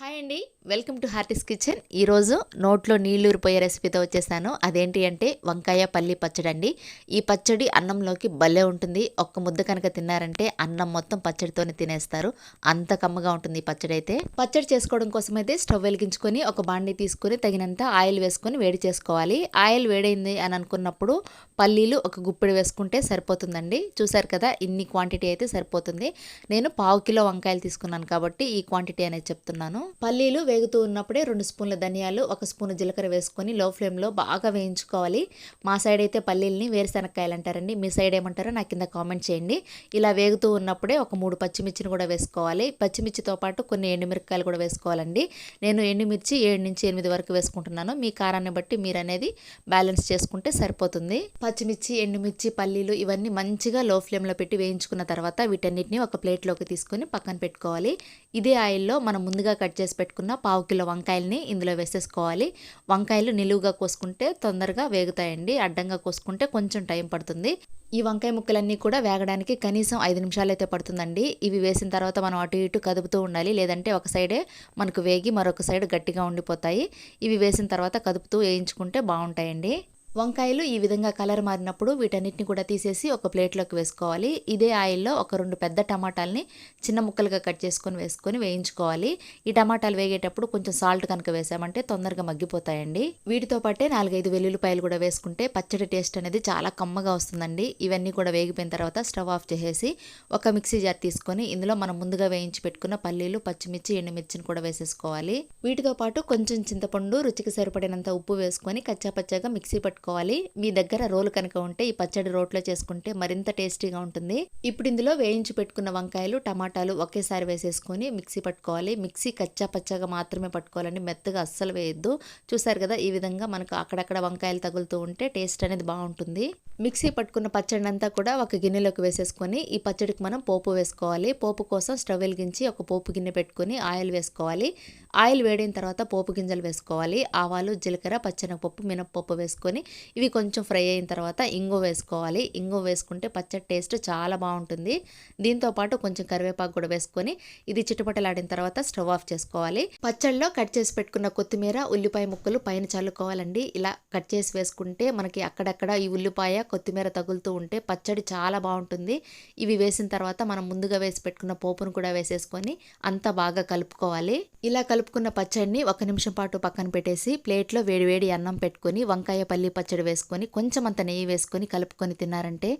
Hi అండి welcome to హార్టిస్ kitchen. ఈరోజు నోట్లో నీళ్ళు ఊరిపోయే రెసిపీతో వచ్చేసాను. అదేంటి అంటే వంకాయ పల్లి పచ్చడి అండి. ఈ పచ్చడి అన్నంలోకి భలే ఉంటుంది. ఒక్క ముద్ద కనుక తిన్నారంటే అన్నం మొత్తం పచ్చడితోనే తినేస్తారు. అంత కమ్మగా ఉంటుంది ఈ పచ్చడి అయితే. పచ్చడి చేసుకోవడం కోసం అయితే స్టవ్ వెలిగించుకొని ఒక బాండి తీసుకొని తగినంత ఆయిల్ వేసుకొని వేడి చేసుకోవాలి. ఆయిల్ వేడైంది అని అనుకున్నప్పుడు పల్లీలు ఒక గుప్పెడు వేసుకుంటే సరిపోతుందండి. చూసారు కదా ఇన్ని క్వాంటిటీ అయితే సరిపోతుంది. నేను పావు కిలో వంకాయలు తీసుకున్నాను కాబట్టి ఈ క్వాంటిటీ అనేది చెప్తున్నాను. పల్లీలు వేగుతూ ఉన్నప్పుడే రెండు స్పూన్ల ధనియాలు ఒక స్పూన్ జీలకర్ర వేసుకొని లో ఫ్లేమ్లో బాగా వేయించుకోవాలి. మా సైడ్ అయితే పల్లీల్ని వేరుశనక్కాయలు అంటారండి మీ సైడ్ ఏమంటారో నా కింద కామెంట్ చేయండి. ఇలా వేగుతూ ఉన్నప్పుడే ఒక మూడు పచ్చిమిర్చిని కూడా వేసుకోవాలి. పచ్చిమిర్చితో పాటు కొన్ని ఎండుమిరకాయలు కూడా వేసుకోవాలండి. నేను ఎండుమిర్చి ఏడు నుంచి ఎనిమిది వరకు వేసుకుంటున్నాను. మీ కారాన్ని బట్టి మీరు అనేది బ్యాలెన్స్ చేసుకుంటే సరిపోతుంది. పచ్చిమిర్చి ఎండుమిర్చి పల్లీలు ఇవన్నీ మంచిగా లో ఫ్లేమ్లో పెట్టి వేయించుకున్న తర్వాత వీటన్నిటిని ఒక ప్లేట్లోకి తీసుకొని పక్కన పెట్టుకోవాలి. ఇదే ఆయిల్లో మనం ముందుగా కట్ చేసి పెట్టుకున్న పావు కిలో వంకాయలని ఇందులో వేసేసుకోవాలి. వంకాయలు నిలువుగా కోసుకుంటే తొందరగా వేగుతాయండి. అడ్డంగా కోసుకుంటే కొంచెం టైం పడుతుంది. ఈ వంకాయ ముక్కలన్నీ కూడా వేగడానికి కనీసం ఐదు నిమిషాలు అయితే పడుతుందండి. ఇవి వేసిన తర్వాత మనం అటు ఇటు కదుపుతూ ఉండాలి. లేదంటే ఒక సైడే మనకు వేగి మరొక సైడ్ గట్టిగా ఉండిపోతాయి. ఇవి వేసిన తర్వాత కదుపుతూ వేయించుకుంటే బాగుంటాయండి. వంకాయలు ఈ విధంగా కలర్ మారినప్పుడు వీటన్నిటిని కూడా తీసేసి ఒక ప్లేట్లోకి వేసుకోవాలి. ఇదే ఆయిల్లో ఒక రెండు పెద్ద టమాటాలని చిన్న ముక్కలుగా కట్ చేసుకొని వేసుకొని వేయించుకోవాలి. ఈ టమాటాలు వేగేటప్పుడు కొంచెం సాల్ట్ కనుక వేసామంటే తొందరగా మగ్గిపోతాయండి. వీటితో పాటే నాలుగైదు వెల్లుల్లిపాయలు కూడా వేసుకుంటే పచ్చడి టేస్ట్ అనేది చాలా కమ్మగా వస్తుందండి. ఇవన్నీ కూడా వేగిపోయిన తర్వాత స్టవ్ ఆఫ్ చేసేసి ఒక మిక్సీ జార్ తీసుకొని ఇందులో మనం ముందుగా వేయించి పెట్టుకున్న పల్లీలు పచ్చిమిర్చి ఎండుమిర్చిని కూడా వేసేసుకోవాలి. వీటితో పాటు కొంచెం చింతపండు రుచికి సరిపడినంత ఉప్పు వేసుకొని కచ్చాపచ్చాగా మిక్సీ పట్టుకోవాలి పెట్టుకోవాలి మీ దగ్గర రోలు కనుక ఉంటే ఈ పచ్చడి రోట్లో చేసుకుంటే మరింత టేస్టీగా ఉంటుంది. ఇప్పుడు ఇందులో వేయించి పెట్టుకున్న వంకాయలు టమాటాలు ఒకేసారి వేసేసుకొని మిక్సీ పట్టుకోవాలి. మిక్సీ కచ్చా పచ్చగా మాత్రమే పట్టుకోవాలండి. మెత్తగా అస్సలు వేయద్దు. చూసారు కదా ఈ విధంగా మనకు అక్కడక్కడ వంకాయలు తగులుతూ ఉంటే టేస్ట్ అనేది బాగుంటుంది. మిక్సీ పట్టుకున్న పచ్చడి అంతా కూడా ఒక గిన్నెలోకి వేసేసుకొని ఈ పచ్చడికి మనం పోపు వేసుకోవాలి. పోపు కోసం స్టవ్ వెలిగించి ఒక పోపు గిన్నె పెట్టుకొని ఆయిల్ వేసుకోవాలి. ఆయిల్ వేడిన తర్వాత పోపు గింజలు వేసుకోవాలి. ఆవాలు జీలకర్ర పచ్చెనగపప్పు మినప్పప్పు వేసుకొని ఇవి కొంచెం ఫ్రై అయిన తర్వాత ఇంగు వేసుకోవాలి. ఇంగు వేసుకుంటే పచ్చడి టేస్ట్ చాలా బాగుంటుంది. దీంతో పాటు కొంచెం కరివేపాకు కూడా వేసుకొని ఇది చిటపటలాడిన తర్వాత స్టవ్ ఆఫ్ చేసుకోవాలి. పచ్చడిలో కట్ చేసి పెట్టుకున్న కొత్తిమీర ఉల్లిపాయ ముక్కలు పైన చల్లుకోవాలండి. ఇలా కట్ చేసి వేసుకుంటే మనకి అక్కడక్కడ ఈ ఉల్లిపాయ కొత్తిమీర తగులుతూ ఉంటే పచ్చడి చాలా బాగుంటుంది. ఇవి వేసిన తర్వాత మనం ముందుగా వేసి పెట్టుకున్న పోపును కూడా వేసేసుకొని అంతా బాగా కలుపుకోవాలి. ఇలా కలుపుకున్న పచ్చడిని ఒక నిమిషం పాటు పక్కన పెట్టేసి ప్లేట్లో వేడివేడి అన్నం పెట్టుకొని వంకాయ పల్లి పచ్చడి వేసుకొని కొంచెం అంత నెయ్యి వేసుకొని కలుపుకొని తిన్నారంటే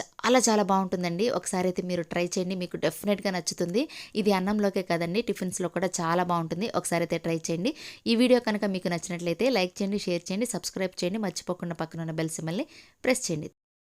చాలా చాలా బాగుంటుందండి. ఒకసారి అయితే మీరు ట్రై చేయండి మీకు డెఫినెట్గా నచ్చుతుంది. ఇది అన్నంలోకే కదండి టిఫిన్స్లో కూడా చాలా బాగుంటుంది. ఒకసారి అయితే ట్రై చేయండి. ఈ వీడియో కనుక మీకు నచ్చినట్లయితే లైక్ చేయండి షేర్ చేయండి సబ్స్క్రైబ్ చేయండి. మర్చిపోకుండా పక్కన ఉన్న బెల్ సిమ్మల్ని ప్రెస్ చేయండి.